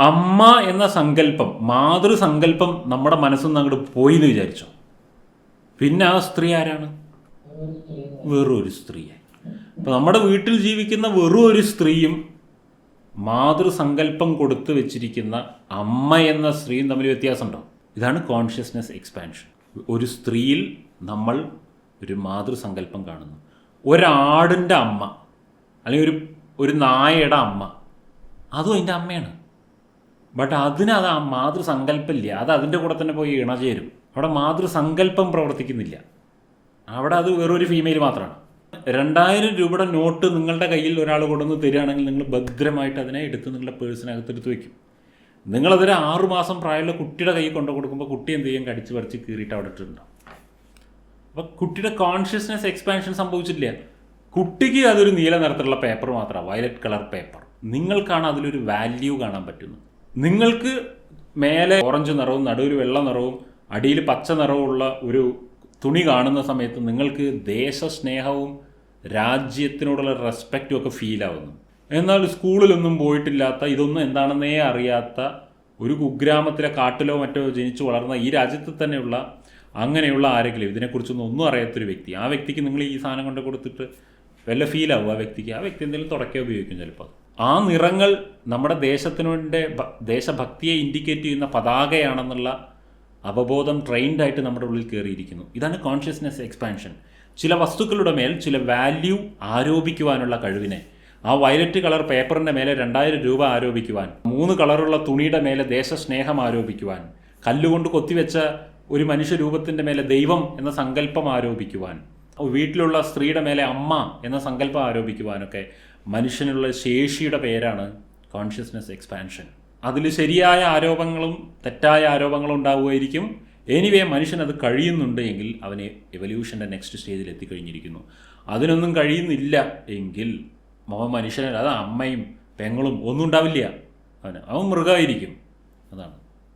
അമ്മ എന്ന സങ്കല്പം മാതൃസങ്കല്പം നമ്മുടെ മനസ്സിൽ നിന്ന് അങ്ങോട്ട് പോയി എന്ന് വിചാരിച്ചു. പിന്നെ ആ സ്ത്രീ ആരാണ്? വെറും ഒരു സ്ത്രീയായി. അപ്പം നമ്മുടെ വീട്ടിൽ ജീവിക്കുന്ന വെറും ഒരു സ്ത്രീയും മാതൃസങ്കല്പം കൊടുത്തു വെച്ചിരിക്കുന്ന അമ്മ എന്ന സ്ത്രീയും തമ്മിൽ വ്യത്യാസമുണ്ടോ? ഇതാണ് കോൺഷ്യസ്നെസ് എക്സ്പാൻഷൻ ഒരു സ്ത്രീയിൽ നമ്മൾ ഒരു മാതൃസങ്കല്പം കാണുന്നു. ഒരാടിന്റെ അമ്മ അല്ലെങ്കിൽ ഒരു ഒരു നായയുടെ അമ്മ അതും അതിന്റെ അമ്മയാണ്. ബട്ട് അതിന് അത് ആ മാതൃസങ്കല്പമില്ല. അത് അതിന്റെ കൂടെ തന്നെ പോയി ഇണചേരും അവിടെ മാതൃസങ്കല്പം പ്രവർത്തിക്കുന്നില്ല. അവിടെ അത് വേറൊരു ഫീമെയിൽ മാത്രമാണ് രണ്ടായിരം രൂപയുടെ നോട്ട് നിങ്ങളുടെ കയ്യിൽ ഒരാൾ കൊണ്ടുവന്ന് തരികയാണെങ്കിൽ നിങ്ങൾ ഭദ്രമായിട്ട് അതിനെ എടുത്ത് നിങ്ങളുടെ പേഴ്സിനകത്തെടുത്ത് വയ്ക്കും നിങ്ങളതൊരു ആറുമാസം പ്രായമുള്ള കുട്ടിയുടെ കൈ കൊണ്ടു കൊടുക്കുമ്പോൾ കുട്ടി എന്ത് ചെയ്യും? കടിച്ച് പറിച്ച് കീറിയിട്ട് അവിടെ ഇട്ടിട്ടുണ്ടാവും. അപ്പോൾ കുട്ടിയുടെ കോൺഷ്യസ്നെസ് എക്സ്പാൻഷൻ സംഭവിച്ചിട്ടില്ല. കുട്ടിക്ക് അതൊരു നീല നിറത്തിലുള്ള പേപ്പർ മാത്രമാണ്. വയലറ്റ് കളർ പേപ്പർ നിങ്ങൾക്കാണ് അതിലൊരു വാല്യൂ കാണാൻ പറ്റുന്നത്. നിങ്ങൾക്ക് മേലെ ഓറഞ്ച് നിറവും നടുവിൽ വെള്ള നിറവും അടിയിൽ പച്ച നിറവും ഉള്ള ഒരു തുണി കാണുന്ന സമയത്ത് നിങ്ങൾക്ക് ദേശസ്നേഹവും രാജ്യത്തിനോടുള്ള റെസ്പെക്റ്റും ഒക്കെ ഫീൽ ആവുന്നു. എന്നാൽ സ്കൂളിലൊന്നും പോയിട്ടില്ലാത്ത ഇതൊന്നും എന്താണെന്നേ അറിയാത്ത ഒരു കുഗ്രാമത്തിലെ കാട്ടിലോ മറ്റോ ജനിച്ചു വളർന്ന ഈ രാജ്യത്ത് തന്നെയുള്ള അങ്ങനെയുള്ള ആരെങ്കിലും ഇതിനെക്കുറിച്ചൊന്നും ഒന്നും അറിയാത്തൊരു വ്യക്തി ആ വ്യക്തിക്ക് നിങ്ങൾ ഈ സാധനം കൊണ്ട് കൊടുത്തിട്ട് വല്ല ഫീലാവും ആ വ്യക്തിക്ക്? ആ വ്യക്തി എന്തെങ്കിലും തുടക്കേ ഉപയോഗിക്കും ചിലപ്പോൾ. ആ നിറങ്ങൾ നമ്മുടെ ദേശത്തിനുണ്ടെ ദേശഭക്തിയെ ഇൻഡിക്കേറ്റ് ചെയ്യുന്ന പതാകയാണെന്നുള്ള അവബോധം ട്രെയിൻഡ് ആയിട്ട് നമ്മുടെ ഉള്ളിൽ കയറിയിരിക്കുന്നു ഇതാണ് കോൺഷ്യസ്നെസ് എക്സ്പാൻഷൻ ചില വസ്തുക്കളുടെ മേൽ ചില വാല്യൂ ആരോപിക്കുവാനുള്ള കഴിവിനെ. ആ വയലറ്റ് കളർ പേപ്പറിന്റെ മേലെ രണ്ടായിരം രൂപ ആരോപിക്കുവാൻ മൂന്ന് കളറുള്ള തുണിയുടെ മേലെ ദേശസ്നേഹം ആരോപിക്കുവാൻ കല്ലുകൊണ്ട് കൊത്തിവെച്ച ഒരു മനുഷ്യരൂപത്തിന്റെ മേലെ ദൈവം എന്ന സങ്കല്പം ആരോപിക്കുവാൻ വീട്ടിലുള്ള സ്ത്രീയുടെ മേലെ അമ്മ എന്ന സങ്കല്പം ആരോപിക്കുവാനൊക്കെ മനുഷ്യനുള്ള ശേഷിയുടെ പേരാണ് കോൺഷ്യസ്നെസ് എക്സ്പാൻഷൻ അതിൽ ശരിയായ ആരോപങ്ങളും തെറ്റായ ആരോപങ്ങളും ഉണ്ടാവുമായിരിക്കും. എനിവേ മനുഷ്യൻ അത് കഴിയുന്നുണ്ട് എങ്കിൽ അവനെ എവല്യൂഷന്റെ നെക്സ്റ്റ് സ്റ്റേജിൽ എത്തിക്കഴിഞ്ഞിരിക്കുന്നു. അതിനൊന്നും കഴിയുന്നില്ല എങ്കിൽ അവൻ മനുഷ്യനല്ല അത് അമ്മയും പെങ്ങളും ഒന്നും ഉണ്ടാവില്ല. അവന് അവൻ മൃഗമായിരിക്കും. അതാണ്.